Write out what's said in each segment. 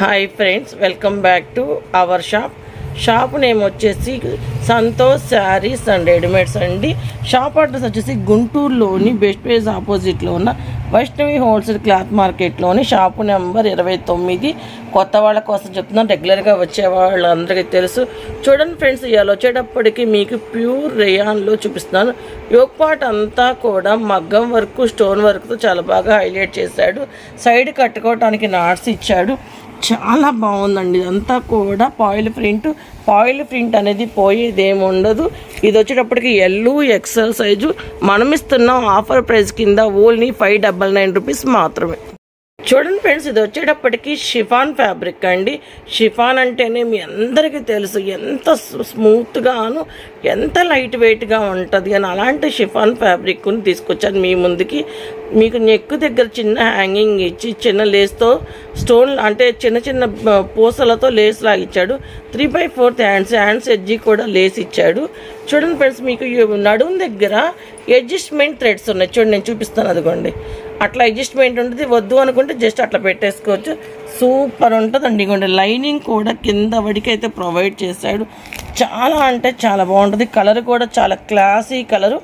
Hi friends welcome back to our shop shop name వచ్చేసి Santosh saris and readymades అండి. Shop address వచ్చేసి గుంటూరులోని best place ఆపోజిట్లో ఉన్న వైష్ణవి హోల్సేల్ క్లాత్ మార్కెట్లోని షాపు నెంబర్ ఇరవై తొమ్మిది. కొత్త వాళ్ళ కోసం చెప్తున్నాను రెగ్యులర్గా వచ్చే వాళ్ళందరికీ తెలుసు. చూడండి ఫ్రెండ్స్ ఇవాళ వచ్చేటప్పటికి మీకు ప్యూర్ రేయాన్లో చూపిస్తున్నాను. యోగ్ పార్ట్ అంతా కూడా మగ్గం వర్క్ స్టోన్ వర్క్తో చాలా బాగా హైలైట్ చేశాడు. సైడ్ కట్టుకోవటానికి నాట్స్ ఇచ్చాడు. చాలా బాగుందండి. ఇదంతా కూడా పాయిల్ ప్రింట్. పాయిల్ ప్రింట్ అనేది పోయేది ఏమి ఉండదు ఇది వచ్చేటప్పటికి ఎల్లు ఎక్సెల్ సైజు. మనం ఇస్తున్నాం ఆఫర్ ప్రైస్ కింద only five double nine rupees మాత్రమే. చూడండి ఫ్రెండ్స్ ఇది వచ్చేటప్పటికి షిఫాన్ ఫ్యాబ్రిక్ అండి. షిఫాన్ అంటేనే మీ అందరికీ తెలుసు ఎంత స్మూత్గాను ఎంత లైట్ వెయిట్గా ఉంటుంది అని అలాంటి షిఫాన్ ఫ్యాబ్రిక్ని తీసుకొచ్చాను మీ ముందుకి. మీకు నెక్ దగ్గర చిన్న హ్యాంగింగ్ ఇచ్చి చిన్న లేస్తో స్టోన్ అంటే చిన్న చిన్న పూసలతో lace లాగిచ్చాడు three by fourth hands hands edge కూడా లేస్ ఇచ్చాడు. చూడండి ఫ్రెండ్స్ మీకు నడుము దగ్గర అడ్జస్ట్మెంట్ థ్రెడ్స్ ఉన్నాయి. చూడండి నేను చూపిస్తాను అదిగోండి. అట్లా అడ్జస్ట్మెంట్ ఉంటుంది వద్దు అనుకుంటే జస్ట్ అట్లా పెట్టేసుకోవచ్చు. సూపర్ ఉంటుందండి ఇగోండి లైనింగ్ కూడా కింద వడికైతే ప్రొవైడ్ చేశాడు. చాలా అంటే చాలా బాగుంటుంది. కలర్ కూడా చాలా క్లాసీ కలరు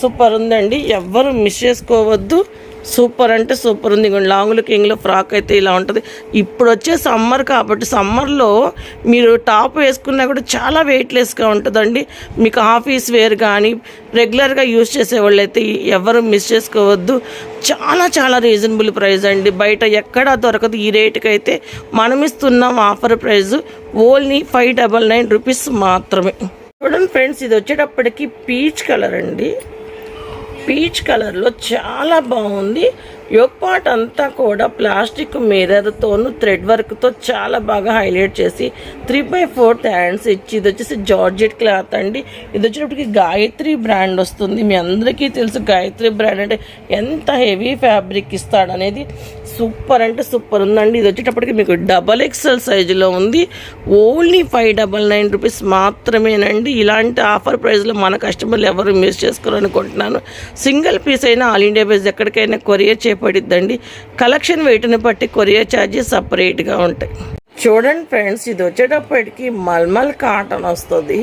సూపర్ ఉందండి. ఎవ్వరు మిస్ చేసుకోవద్దు. సూపర్ అంటే సూపర్ ఉంది. ఇగోండి లాంగులు కింగ్లో ఫ్రాక్ అయితే ఇలా ఉంటుంది. ఇప్పుడు వచ్చే సమ్మర్ కాబట్టి సమ్మర్లో మీరు టాప్ వేసుకున్నా కూడా చాలా వెయిట్లెస్గా ఉంటుందండి. మీకు ఆఫీస్ వేర్ కానీ రెగ్యులర్గా యూజ్ చేసేవాళ్ళు అయితే ఎవరు మిస్ చేసుకోవద్దు. చాలా చాలా రీజనబుల్ ప్రైస్ అండి. బయట ఎక్కడా దొరకదు. ఈ రేటుకి అయితే మనం ఇస్తున్నాం offer price only five double nine rupees మాత్రమే. చూడండి ఫ్రెండ్స్ ఇది వచ్చేటప్పటికి పీచ్ కలర్ అండి. పీచ్ కలర్లో చాలా బాగుంది యోగ్ పార్ట్ అంతా కూడా ప్లాస్టిక్ మిర్రర్తోను థ్రెడ్ వర్క్తో చాలా బాగా హైలైట్ చేసి త్రీ బై ఫోర్త్ హ్యాండ్స్ ఇచ్చి ఇది వచ్చేసి జార్జెట్ క్లాత్ అండి. ఇది వచ్చేటప్పటికి గాయత్రి బ్రాండ్ వస్తుంది. మీ అందరికీ తెలుసు గాయత్రి బ్రాండ్ అంటే ఎంత హెవీ ఫ్యాబ్రిక్ ఇస్తాడనేది. సూపర్ అంటే సూపర్ ఉందండి. ఇది వచ్చేటప్పటికి మీకు డబల్ ఎక్స్ఎల్ సైజులో ఉంది. Only five double nine rupees మాత్రమేనండి. ఇలాంటి ఆఫర్ ప్రైస్లో మన కస్టమర్లు ఎవరు మిస్ చేసుకోవాలనుకుంటున్నాను సింగిల్ పీస్ అయినా ఆల్ ఇండియా బేస్ ఎక్కడికైనా కొరియర్ చేపడిద్దండి. కలెక్షన్ వెయిట్ని బట్టి కొరియర్ ఛార్జెస్ సపరేట్గా ఉంటాయి. చూడండి ఫ్రెండ్స్ ఇది వచ్చేటప్పటికి మల్మల్ కాటన్ వస్తుంది.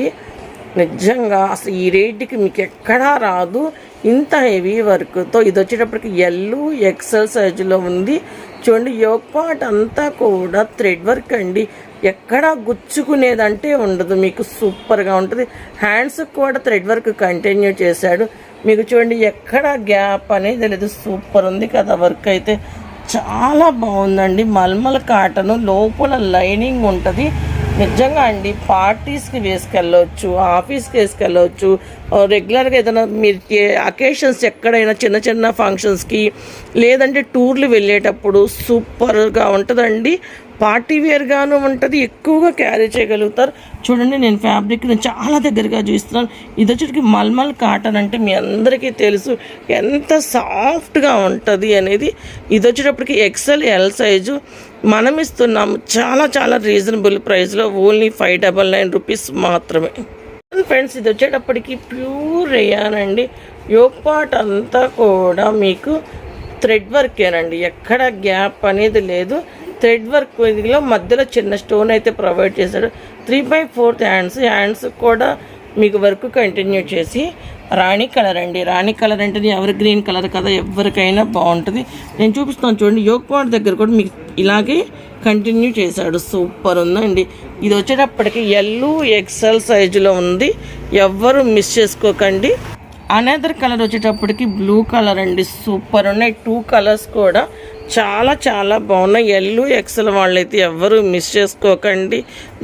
నిజంగా అసలు ఈ రేటుకి మీకు ఎక్కడా రాదు. ఇంత హెవీ వర్క్తో ఇది వచ్చేటప్పటికి ఎల్లు ఎక్సెల్ సైజులో ఉంది. చూడండి యోగ్ పార్ట్ అంతా కూడా థ్రెడ్ వర్క్ అండి. ఎక్కడా గుచ్చుకునేదంటే ఉండదు. మీకు సూపర్గా ఉంటుంది. హ్యాండ్స్ కూడా థ్రెడ్ వర్క్ కంటిన్యూ చేశాడు. మీకు చూడండి ఎక్కడ గ్యాప్ అనేది లేదు. సూపర్ ఉంది కదా వర్క్ అయితే. చాలా బాగుందండి. మల్మల్ కాటన్ లోపల లైనింగ్ ఉంటుంది. నిజంగా అండి పార్టీస్కి వేసుకెళ్ళవచ్చు ఆఫీస్కి వేసుకెళ్ళవచ్చు రెగ్యులర్గా ఏదైనా మీరు అకేషన్స్ ఎక్కడైనా చిన్న చిన్న ఫంక్షన్స్కి లేదంటే టూర్లు వెళ్ళేటప్పుడు సూపర్గా ఉంటుందండి. పార్టీ వేర్గాను ఉంటుంది ఎక్కువగా క్యారీ చేయగలుగుతారు. చూడండి నేను ఫ్యాబ్రిక్ చాలా దగ్గరగా చూస్తున్నాను. ఇది వచ్చేటికి మల్మల్ కాటన్ అంటే మీ అందరికీ తెలుసు ఎంత సాఫ్ట్గా ఉంటుంది అనేది. ఇది వచ్చేటప్పటికి ఎక్సెల్ ఎల్ సైజు. మనం ఇస్తున్నాము చాలా చాలా రీజనబుల్ ప్రైస్లో only five double nine rupees మాత్రమే. ఫ్రెండ్స్ ఇది వచ్చేటప్పటికి ప్యూర్ అయ్యానండి యోగ్ పార్ట్ అంతా కూడా మీకు థ్రెడ్ వర్కేనండి ఎక్కడ గ్యాప్ అనేది లేదు. థ్రెడ్ వర్క్ ఇదిలో మధ్యలో చిన్న స్టోన్ అయితే ప్రొవైడ్ చేశాడు. Three by fourth hands hands కూడా మీకు వర్క్ కంటిన్యూ చేసి రాణి కలర్ అండి. రాణి కలర్ అంటే ఎవరి గ్రీన్ కలర్ కదా ఎవరికైనా బాగుంటుంది. నేను చూపిస్తాను చూడండి యోగ్ పాయింట్ దగ్గర కూడా మీకు ఇలాగే కంటిన్యూ చేశాడు. సూపర్ ఉందండి. ఇది వచ్చేటప్పటికి ఎల్లు ఎక్సెల్ సైజులో ఉంది. ఎవ్వరు మిస్ చేసుకోకండి. అనదర్ కలర్ వచ్చేటప్పటికి బ్లూ కలర్ అండి. సూపర్ ఉన్నాయి. టూ కలర్స్ కూడా చాలా చాలా బాగున్నాయి. ఎల్లు ఎక్సెల్ వాళ్ళైతే ఎవ్వరు మిస్ చేసుకోకండి.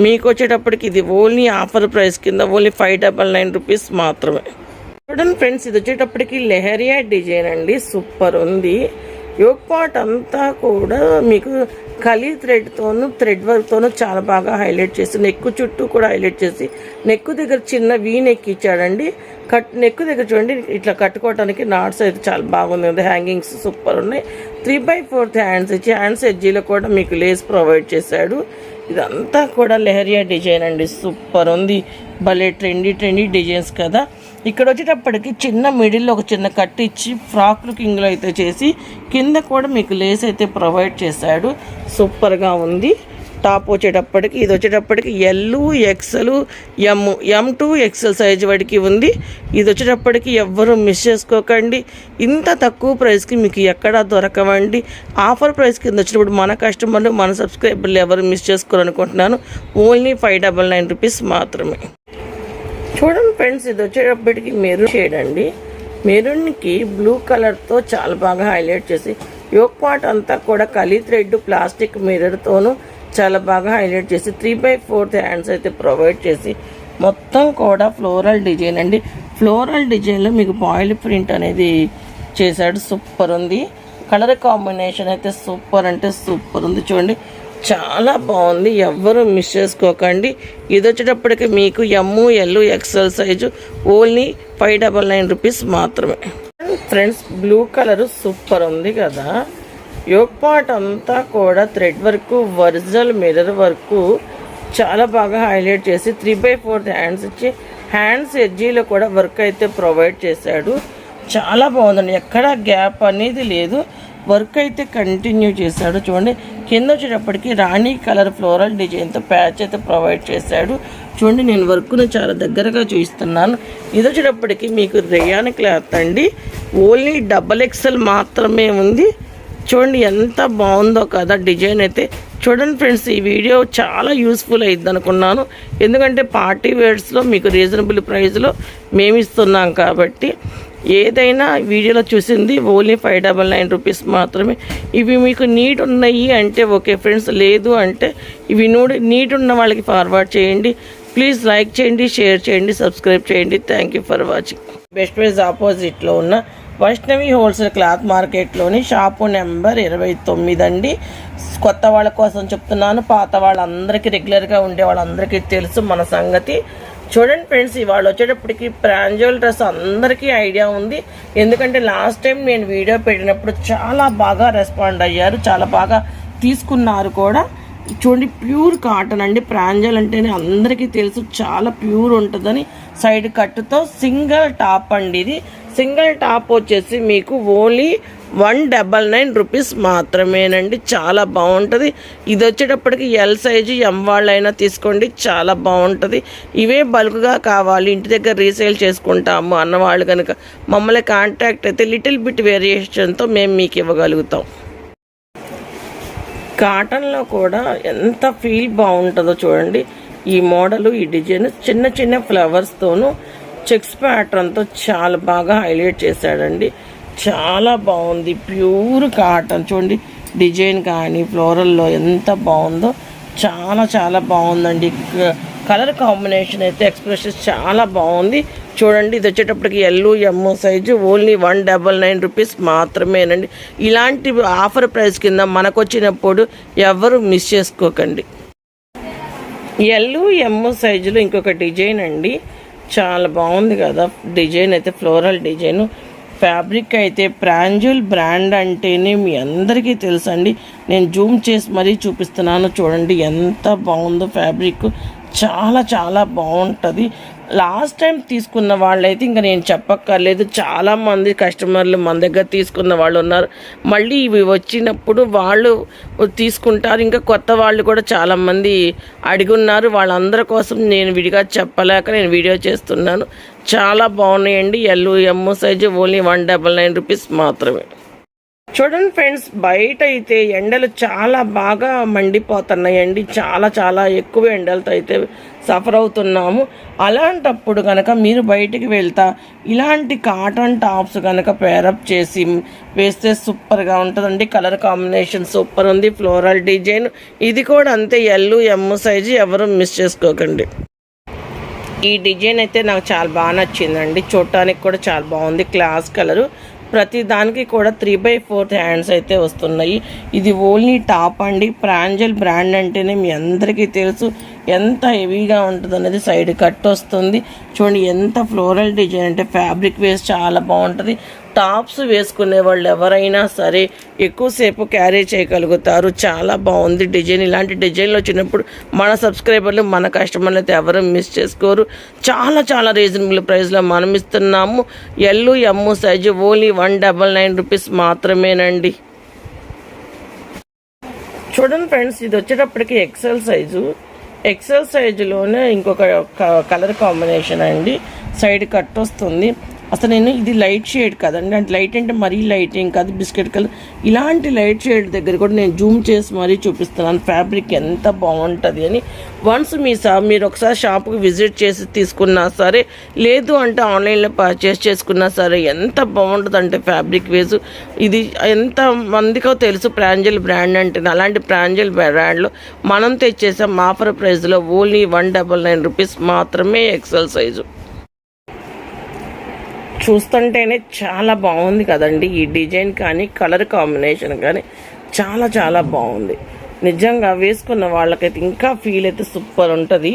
మీకు వచ్చేటప్పటికి ఇది ఓన్లీ ఆఫర్ ప్రైస్ కింద only five double nine rupees మాత్రమే. చూడండి ఫ్రెండ్స్ ఇది వచ్చేటప్పటికి లెహరియా డిజైన్ అండి. సూపర్ ఉంది. యోగ్ పాట్ అంతా కూడా మీకు కలీ థ్రెడ్తోనూ థ్రెడ్ వర్క్తోనూ చాలా బాగా హైలైట్ చేసి నెక్ చుట్టూ కూడా హైలైట్ చేసి నెక్ దగ్గర చిన్న వీ నెక్ ఇచ్చాడండి. కట్ నెక్ దగ్గర చూడండి ఇట్లా కట్టుకోవడానికి నాట్స్ అయితే చాలా బాగుంది హ్యాంగింగ్స్ సూపర్ ఉన్నాయి. త్రీ బై ఫోర్త్ హ్యాండ్స్ ఇచ్చి హ్యాండ్స్ ఎడ్జీలో కూడా మీకు లేస్ ప్రొవైడ్ చేశాడు. ఇదంతా కూడా లెహరియా డిజైన్ అండి. సూపర్ ఉంది. భలే ట్రెండీ ట్రెండీ డిజైన్స్ కదా. ఇక్కడ వచ్చేటప్పటికి చిన్న మిడిల్లో ఒక చిన్న కట్ ఇచ్చి ఫ్రాక్ లుకింగ్లో అయితే చేసి కింద కూడా మీకు లేస్ అయితే ప్రొవైడ్ చేశాడు. సూపర్గా ఉంది. టాప్ వచ్చేటప్పటికి ఇది వచ్చేటప్పటికి L XL M M to XL size వాడికి ఉంది. ఇది వచ్చేటప్పటికి ఎవ్వరు మిస్ చేసుకోకండి. ఇంత తక్కువ ప్రైస్కి మీకు ఎక్కడా దొరకవండి. ఆఫర్ ప్రైస్ కింద వచ్చినప్పుడు మన కస్టమర్లు మన సబ్స్క్రైబర్లు ఎవరు మిస్ చేసుకోవాలనుకుంటున్నాను only five double nine rupees మాత్రమే. ఫ్రెండ్స్ ఇది వచ్చేటప్పటికి మెరూన్ షేడ్ అండి. మెరూన్కి బ్లూ కలర్తో చాలా బాగా హైలైట్ చేసి యోక్ పాట్ అంతా కూడా కలీ థ్రెడ్ ప్లాస్టిక్ మిర్రర్తోనూ చాలా బాగా హైలైట్ చేసి త్రీ బై ఫోర్త్ హ్యాండ్స్ అయితే ప్రొవైడ్ చేసి మొత్తం కూడా ఫ్లోరల్ డిజైన్ అండి. ఫ్లోరల్ డిజైన్లో మీకు బాయిల్ ప్రింట్ అనేది చేశాడు. సూపర్ ఉంది. కలర్ కాంబినేషన్ అయితే సూపర్ అంటే సూపర్ ఉంది చూడండి. చాలా బాగుంది. ఎవ్వరు మిస్ చేసుకోకండి. ఇది వచ్చేటప్పటికి మీకు M L XL size only five double nine rupees మాత్రమే. ఫ్రెండ్స్ బ్లూ కలర్ సూపర్ ఉంది కదా. యోగ్ పార్ట్ అంతా కూడా thread work original mirror work చాలా బాగా హైలైట్ చేసి త్రీ బై ఫోర్త్ హ్యాండ్స్ ఇచ్చి హ్యాండ్స్ ఎడ్జీలో కూడా వర్క్ అయితే ప్రొవైడ్ చేశాడు. చాలా బాగుందండి. ఎక్కడ గ్యాప్ అనేది లేదు. వర్క్ అయితే కంటిన్యూ చేశాడు. చూడండి కింద వచ్చేటప్పటికి రాణి కలర్ ఫ్లోరల్ డిజైన్తో ప్యాచ్ అయితే ప్రొవైడ్ చేశాడు. చూడండి నేను వర్క్ను చాలా దగ్గరగా చూపిస్తున్నాను ఇది వచ్చేటప్పటికి మీకు రేయాన్ క్లాత్ అండి. ఓన్లీ డబల్ ఎక్సెల్ మాత్రమే ఉంది. చూడండి ఎంత బాగుందో కదా డిజైన్ అయితే. చూడండి ఫ్రెండ్స్ ఈ వీడియో చాలా యూస్ఫుల్ అయింది అనుకున్నాను. ఎందుకంటే పార్టీ వేర్స్లో మీకు రీజనబుల్ ప్రైస్లో మేము ఇస్తున్నాం కాబట్టి. ఏదైనా వీడియోలో చూసింది only five double nine rupees మాత్రమే. ఇవి మీకు నీట్ ఉన్నాయి అంటే ఓకే ఫ్రెండ్స్ లేదు అంటే ఇవి నూడి నీట్ ఉన్న వాళ్ళకి ఫార్వర్డ్ చేయండి. ప్లీజ్ లైక్ చేయండి షేర్ చేయండి సబ్స్క్రైబ్ చేయండి. Thank you for watching best price ఆపోజిట్లో ఉన్న వైష్ణవి హోల్సేల్ క్లాత్ మార్కెట్లోని షాపు నెంబర్ ఇరవై తొమ్మిది అండి. కొత్త వాళ్ళ కోసం చెప్తున్నాను. పాత వాళ్ళందరికీ రెగ్యులర్గా ఉండే వాళ్ళందరికీ తెలుసు మన సంగతి. చూడండి ఫ్రెండ్స్ ఇవాళ వచ్చేటప్పటికి ప్రాంజోల్ డ్రెస్ అందరికీ ఐడియా ఉంది. ఎందుకంటే లాస్ట్ టైం నేను వీడియో పెట్టినప్పుడు చాలా బాగా రెస్పాండ్ అయ్యారు చాలా బాగా తీసుకున్నారు కూడా. చూడండి ప్యూర్ కాటన్ అండి. ప్రాంజల్ అంటేనే అందరికీ తెలుసు చాలా ప్యూర్ ఉంటుందని. సైడ్ కట్టుతో సింగిల్ టాప్ అండి ఇది. సింగిల్ టాప్ వచ్చేసి మీకు only one double nine rupees మాత్రమేనండి. చాలా బాగుంటుంది. ఇది వచ్చేటప్పటికి ఎల్ సైజు ఎం వాళ్ళైనా తీసుకోండి. చాలా బాగుంటుంది. ఇవే బల్క్గా కావాలి. ఇంటి దగ్గర రీసేల్ చేసుకుంటాము అన్నవాళ్ళు కనుక మమ్మల్ని కాంటాక్ట్ అయితే లిటిల్ బిట్ వేరియేషన్తో మేము మీకు ఇవ్వగలుగుతాం. కాటన్లో కూడా ఎంత ఫీల్ బాగుంటుందో చూడండి. ఈ మోడలు ఈ డిజైన్ చిన్న చిన్న ఫ్లవర్స్తోనూ చెక్స్ ప్యాటర్న్తో చాలా బాగా హైలైట్ చేశాడండి. చాలా బాగుంది. Pure cotton. చూడండి డిజైన్ కానీ ఫ్లోరల్లో ఎంత బాగుందో చాలా చాలా బాగుందండి. కలర్ కాంబినేషన్ అయితే ఎక్స్ప్రెషన్ చాలా బాగుంది. చూడండి ఇది వచ్చేటప్పటికి L M size only one double nine rupees మాత్రమేనండి. ఇలాంటి ఆఫర్ ప్రైస్ కింద మనకు వచ్చినప్పుడు ఎవరు మిస్ చేసుకోకండి. ఎల్లు ఎమ్ సైజులో ఇంకొక డిజైన్ అండి. చాలా బాగుంది కదా డిజైన్ అయితే ఫ్లోరల్ డిజైన్. ఫ్యాబ్రిక్ అయితే ప్రాంజుల్ బ్రాండ్ అంటేనే మీ అందరికీ తెలుసండి. నేను జూమ్ చేసి మరీ చూపిస్తున్నాను. చూడండి ఎంత బాగుందో ఫ్యాబ్రిక్. చాలా చాలా బాగుంటుంది. లాస్ట్ టైం తీసుకున్న వాళ్ళైతే ఇంకా నేను చెప్పక్కర్లేదు. చాలామంది కస్టమర్లు మన దగ్గర తీసుకున్న వాళ్ళు ఉన్నారు. మళ్ళీ ఇవి వచ్చినప్పుడు వాళ్ళు తీసుకుంటారు. ఇంకా కొత్త వాళ్ళు కూడా చాలామంది అడిగున్నారు వాళ్ళందరి కోసం నేను విడిగా చెప్పలేక నేను వీడియో చేస్తున్నాను. చాలా బాగున్నాయండి. L M size only one double nine rupees మాత్రమే. చూడండి ఫ్రెండ్స్ బయట అయితే ఎండలు చాలా బాగా మండిపోతున్నాయండి చాలా చాలా ఎక్కువ ఎండలతో అయితే సఫర్ అవుతున్నాము. అలాంటప్పుడు కనుక మీరు బయటికి వెళ్తా ఇలాంటి కాటన్ టాప్స్ కనుక పేరప్ చేసి వేస్తే సూపర్గా ఉంటుందండి. కలర్ కాంబినేషన్ సూపర్ ఉంది. ఫ్లోరల్ డిజైన్ ఇది కూడా అంతే ఎల్లు ఎమ్ సైజు ఎవరు మిస్ చేసుకోకండి. ఈ డిజైన్ అయితే నాకు చాలా బాగా నచ్చిందండి. చూడటానికి కూడా చాలా బాగుంది. క్లాస్ కలరు ప్రతి దానికి కూడా త్రీ బై ఫోర్త్ హ్యాండ్స్ అయితే వస్తున్నాయి. ఇది ఓన్లీ టాప్ అండి. ప్రాంజల్ బ్రాండ్ అంటేనే మీ అందరికీ తెలుసు ఎంత హెవీగా ఉంటుంది అనేది సైడ్ కట్ వస్తుంది. చూడండి ఎంత ఫ్లోరల్ డిజైన్ అంటే ఫ్యాబ్రిక్ వేస్ చాలా బాగుంటుంది. టాప్స్ వేసుకునే వాళ్ళు ఎవరైనా సరే ఎక్కువసేపు క్యారీ చేయగలుగుతారు. చాలా బాగుంది డిజైన్. ఇలాంటి డిజైన్లు వచ్చినప్పుడు మన సబ్స్క్రైబర్లు మన కస్టమర్లు అయితే ఎవరు మిస్ చేసుకోరు. చాలా చాలా రీజనబుల్ ప్రైస్లో మనం ఇస్తున్నాము. L M size only one double nine rupees మాత్రమేనండి. చూడండి ఫ్రెండ్స్ ఇది వచ్చేటప్పటికి ఎక్సెల్ సైజు. ఎక్సెల్ సైజులోనే ఇంకొక కలర్ కాంబినేషన్ అండి. సైడ్ కట్ వస్తుంది. అసలు నేను ఇది లైట్ షేడ్ కదండి. అంటే లైట్ అంటే మరీ లైట్ ఏం కాదు బిస్కెట్ కలర్ ఇలాంటి లైట్ షేడ్ దగ్గర కూడా నేను జూమ్ చేసి మరీ చూపిస్తున్నాను. ఫ్యాబ్రిక్ ఎంత బాగుంటుంది అని. వన్స్ మీ సా మీరు ఒకసారి షాప్కి విజిట్ చేసి తీసుకున్నా సరే లేదు అంటే ఆన్లైన్లో పర్చేస్ చేసుకున్నా సరే ఎంత బాగుంటుంది అంటే ఫ్యాబ్రిక్ వేసు ఇది ఎంత మందికో తెలుసు ప్రాంజల్ బ్రాండ్ అంటే. అలాంటి ప్రాంజల్ బ్రాండ్లో మనం తెచ్చేసాం ఆఫర్ ప్రైస్లో only one double nine rupees మాత్రమే ఎక్సెల్ సైజు చూస్తుంటేనే చాలా బాగుంది కదండి. ఈ డిజైన్ కానీ కలర్ కాంబినేషన్ కానీ చాలా చాలా బాగుంది. నిజంగా వేసుకున్న వాళ్ళకైతే ఇంకా ఫీల్ అయితే సూపర్ ఉంటుంది.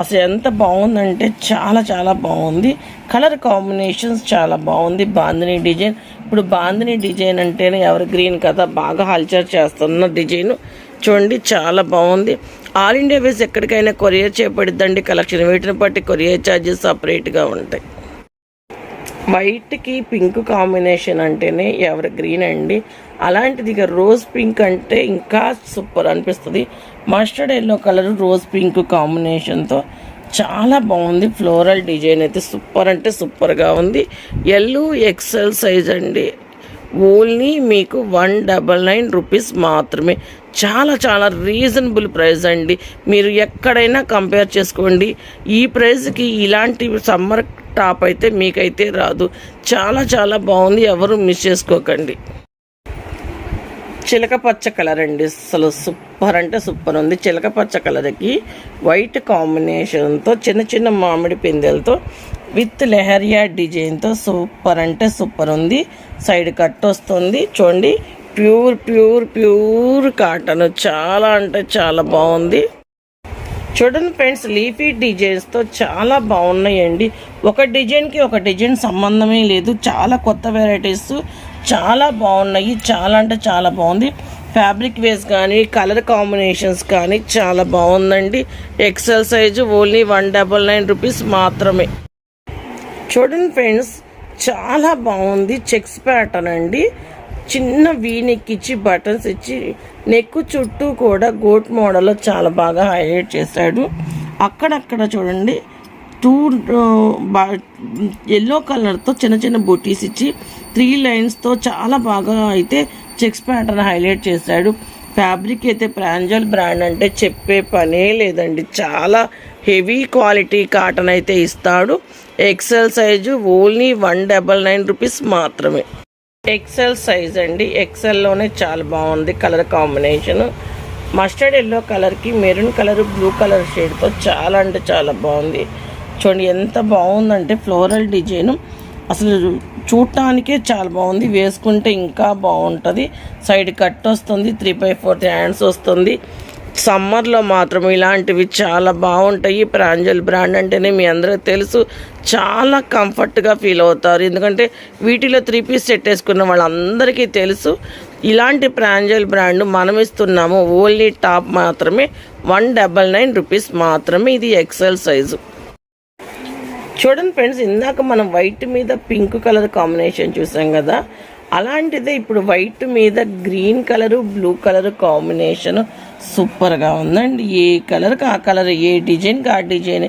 అసలు ఎంత బాగుందంటే చాలా చాలా బాగుంది. కలర్ కాంబినేషన్స్ చాలా బాగుంది. బాందిని డిజైన్. ఇప్పుడు బాందిని డిజైన్ అంటేనే ఎవరు గ్రీన్ కదా బాగా హల్చర్ చేస్తున్న డిజైన్. చూడండి చాలా బాగుంది. ఆల్ ఇండియా వేస్ ఎక్కడికైనా కొరియర్ చేపడిద్దండి కలెక్షన్ వీటిని బట్టి కొరియర్ ఛార్జెస్ సపరేట్గా ఉంటాయి. వైట్కి పింక్ కాంబినేషన్ అంటేనే ఎవరి గ్రీన్ అండి. అలాంటిది ఇక రోజ్ పింక్ అంటే ఇంకా సూపర్ అనిపిస్తుంది. Mustard yellow colour rose pink కాంబినేషన్తో చాలా బాగుంది. ఫ్లోరల్ డిజైన్ అయితే సూపర్ అంటే సూపర్గా ఉంది. ఎల్లు ఎక్సెల్ సైజ్ అండి. ఓన్లీ మీకు వన్ డబల్ నైన్ రూపీస్ మాత్రమే. చాలా చాలా రీజనబుల్ ప్రైస్ అండి. మీరు ఎక్కడైనా కంపేర్ చేసుకోండి. ఈ ప్రైస్కి ఇలాంటి సమ్మర్ టాప్ అయితే మీకైతే రాదు. చాలా చాలా బాగుంది. ఎవరు మిస్ చేసుకోకండి. చిలక పచ్చ కలర్ అండి. అసలు సూపర్ అంటే సూపర్ ఉంది. చిలక పచ్చ కలర్కి వైట్ కాంబినేషన్తో చిన్న చిన్న మామిడి పిందెలతో విత్ లెహరియా డిజైన్తో సూపర్ అంటే సూపర్ ఉంది. సైడ్ కట్ వస్తుంది. చూడండి. Pure pure pure cotton. చాలా అంటే చాలా బాగుంది. చూడండి ఫ్రెండ్స్ లీఫీ డిజైన్స్తో చాలా బాగున్నాయండి. ఒక డిజైన్కి ఒక డిజైన్ సంబంధమే లేదు. చాలా కొత్త వెరైటీస్ చాలా బాగున్నాయి. చాలా అంటే చాలా బాగుంది. ఫ్యాబ్రిక్ వేస్ కానీ కలర్ కాంబినేషన్స్ కానీ చాలా బాగుందండి. XL size only one double nine rupees మాత్రమే. చూడండి ఫ్రెండ్స్ చాలా బాగుంది. చెక్స్ ప్యాటర్న్ అండి. చిన్న వీ నెక్ ఇచ్చి బటన్స్ ఇచ్చి నెక్ చుట్టూ కూడా గోట్ మోడల్లో చాలా బాగా హైలైట్ చేశాడు. అక్కడక్కడ చూడండి టూ ఎల్లో కలర్తో చిన్న చిన్న బొటీస్ ఇచ్చి త్రీ లైన్స్తో చాలా బాగా అయితే చెక్స్ ప్యాటర్న్ హైలైట్ చేశాడు. ఫ్యాబ్రిక్ అయితే ప్రాంజల్ బ్రాండ్ అంటే చెప్పే పనే లేదండి. చాలా హెవీ క్వాలిటీ కాటన్ అయితే ఇస్తాడు. XL size only one double nine rupees మాత్రమే. ఎక్సెల్ సైజ్ అండి. ఎక్సెల్లోనే చాలా బాగుంది కలర్ కాంబినేషన్ మస్టర్డ్ ఎల్లో కలర్కి మెరూన్ కలర్ బ్లూ కలర్ షేడ్తో చాలా అంటే చాలా బాగుంది. చూడండి ఎంత బాగుందంటే ఫ్లోరల్ డిజైన్ అసలు చూడటానికే చాలా బాగుంది. వేసుకుంటే ఇంకా బాగుంటుంది. సైడ్ కట్ వస్తుంది త్రీ బై ఫోర్త్ హ్యాండ్స్ వస్తుంది. సమ్మర్లో మాత్రం ఇలాంటివి చాలా బాగుంటాయి. ప్రాంజల్ బ్రాండ్ అంటేనే మీ అందరికీ తెలుసు. చాలా కంఫర్ట్గా ఫీల్ అవుతారు. ఎందుకంటే వీటిలో త్రీ పీస్ సెట్ వేసుకున్న వాళ్ళందరికీ తెలుసు. ఇలాంటి ప్రాంజల్ బ్రాండ్ మనం ఇస్తున్నాము. ఓన్లీ టాప్ మాత్రమే. వన్ డబల్ నైన్ రూపీస్ మాత్రమే ఇది ఎక్సెల్ సైజు. చూడండి ఫ్రెండ్స్ ఇందాక మనం వైట్ మీద పింక్ కలర్ కాంబినేషన్ చూసాం కదా. అలాంటిదే ఇప్పుడు వైట్ మీద green colour blue colour combination సూపర్గా ఉందండి. ఏ కలర్కి ఆ కలర్ ఏ డిజైన్కి ఆ డిజైన్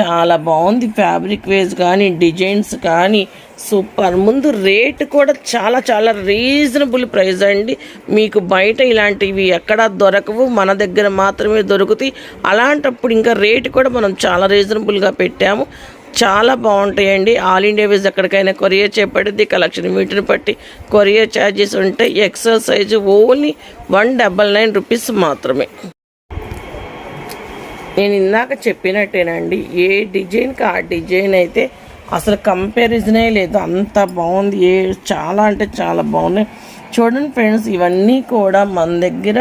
చాలా బాగుంది. ఫ్యాబ్రిక్ వేస్ కానీ డిజైన్స్ కానీ సూపర్. ముందు రేట్ కూడా చాలా చాలా రీజనబుల్ ప్రైస్ అండి. మీకు బయట ఇలాంటివి ఎక్కడా దొరకవు. మన దగ్గర మాత్రమే దొరుకుతాయి. అలాంటప్పుడు ఇంకా రేట్ కూడా మనం చాలా రీజనబుల్గా పెట్టాము. చాలా బాగుంటాయండి. ఆల్ ఇండియా వేస్ ఎక్కడికైనా కొరియర్ చేపడింది కలెక్షన్ వీటిని బట్టి కొరియర్ ఛార్జెస్ ఉంటాయి XL size only one double nine rupees మాత్రమే. నేను ఇందాక చెప్పినట్టేనండి ఏ డిజైన్కి ఆ డిజైన్ అయితే అసలు కంపారిజనే లేదు. అంత బాగుంది. ఏ చాలా అంటే చాలా బాగున్నాయి. చూడండి ఫ్రెండ్స్ ఇవన్నీ కూడా మన దగ్గర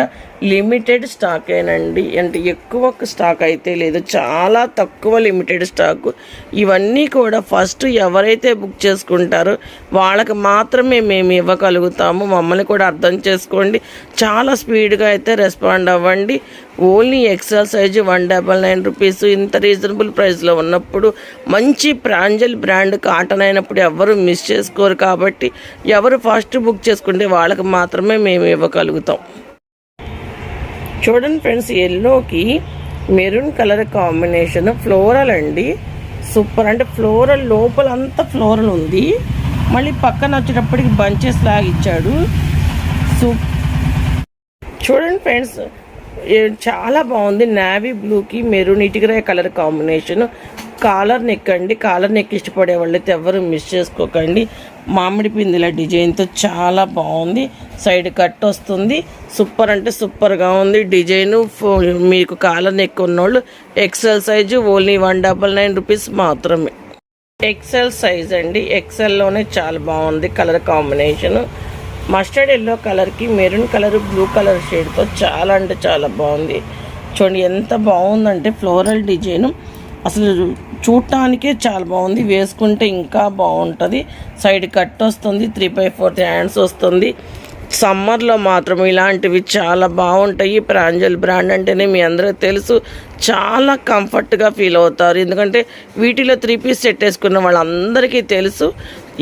లిమిటెడ్ స్టాకేనండి అంటే ఎక్కువ స్టాక్ అయితే లేదు. చాలా తక్కువ లిమిటెడ్ స్టాక్. ఇవన్నీ కూడా ఫస్ట్ ఎవరైతే బుక్ చేసుకుంటారో వాళ్ళకి మాత్రమే మేము ఇవ్వగలుగుతాము. మమ్మల్ని కూడా అర్థం చేసుకోండి. చాలా స్పీడ్గా అయితే రెస్పాండ్ అవ్వండి. Only XL size one double nine rupees. ఇంత రీజనబుల్ ప్రైస్లో ఉన్నప్పుడు మంచి ప్రాంజల్ బ్రాండ్ కాటన్ అయినప్పుడు ఎవరు మిస్ చేసుకోరు కాబట్టి ఎవరు ఫస్ట్ బుక్ చేసుకుంటే వాళ్ళకి మాత్రమే మేము ఇవ్వగలుగుతాం. చూడండి ఫ్రెండ్స్ ఎల్లోకి మెరూన్ కలర్ కాంబినేషన్ ఫ్లోరల్ అండి. సూపర్ అంటే ఫ్లోరల్ లోపల అంతా ఫ్లోరల్ ఉంది. మళ్ళీ పక్కన వచ్చేటప్పటికి బంచెస్ లాగా ఇచ్చాడు. సూప్ చూడండి ఫ్రెండ్స్ చాలా బాగుంది. నావీ బ్లూకి మెరూన్ ఇటుకరాయ కలర్ కాంబినేషన్ కాలర్ నెక్ అండి. కాలర్ నెక్ ఇష్టపడే వాళ్ళైతే ఎవరు మిస్ చేసుకోకండి. మామిడి పిందిల డిజైన్తో చాలా బాగుంది. సైడ్ కట్ వస్తుంది. సూపర్ అంటే సూపర్గా ఉంది డిజైను. మీకు కాలర్ నెక్ ఉన్నోళ్ళు XL size only one double nine rupees మాత్రమే. ఎక్సెల్ సైజ్ అండి. ఎక్సెల్లోనే చాలా బాగుంది కలర్ కాంబినేషన్. మస్టర్డ్ ఎల్లో కలర్కి మెరూన్ కలర్ బ్లూ కలర్ షేడ్తో చాలా అంటే చాలా బాగుంది. చూడండి ఎంత బాగుందంటే ఫ్లోరల్ డిజైను. అసలు చూడటానికే చాలా బాగుంది. వేసుకుంటే ఇంకా బాగుంటుంది. సైడ్ కట్ వస్తుంది త్రీ బై ఫోర్త్ హ్యాండ్స్ వస్తుంది. సమ్మర్లో మాత్రం ఇలాంటివి చాలా బాగుంటాయి. ప్రాంజల్ బ్రాండ్ అంటేనే మీ అందరికీ తెలుసు చాలా కంఫర్ట్గా ఫీల్ అవుతారు. ఎందుకంటే వీటిలో త్రీ పీస్ సెట్ వేసుకున్న వాళ్ళందరికీ తెలుసు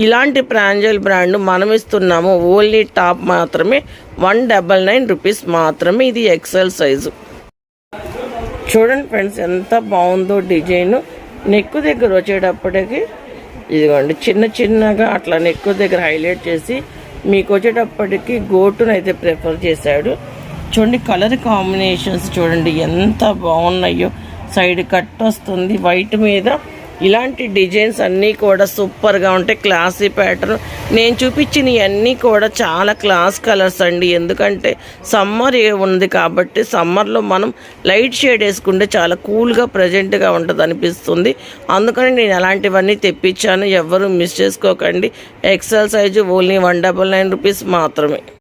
ఇలాంటి ప్రాంజల్ బ్రాండ్ మనం ఇస్తున్నాము. ఓన్లీ టాప్ మాత్రమే వన్ డబల్ నైన్ రూపీస్ మాత్రమే ఇది ఎక్సెల్ సైజు. చూడండి ఫ్రెండ్స్ ఎంత బాగుందో డిజైన్. నెక్కు దగ్గర వచ్చేటప్పటికి ఇదిగోండి చిన్న చిన్నగా అట్లా నెక్కు దగ్గర హైలైట్ చేసి మీకు వచ్చేటప్పటికి గోటును అయితే ప్రిఫర్ చేశాడు. చూడండి కలర్ కాంబినేషన్స్ చూడండి ఎంత బాగున్నాయో. సైడ్ కట్ వస్తుంది వైట్ మీద ఇలాంటి డిజైన్స్ అన్నీ కూడా సూపర్గా ఉంటాయి. క్లాసీ ప్యాటర్న్ నేను చూపించిన ఇవన్నీ కూడా చాలా క్లాస్ కలర్స్ అండి. ఎందుకంటే సమ్మర్ ఉంది కాబట్టి సమ్మర్లో మనం లైట్ షేడ్ వేసుకుంటే చాలా కూల్గా ప్రజెంట్గా ఉంటుంది అనిపిస్తుంది. అందుకని నేను అలాంటివన్నీ తెప్పించాను. ఎవరు మిస్ చేసుకోకండి. XL size only one double nine rupees మాత్రమే.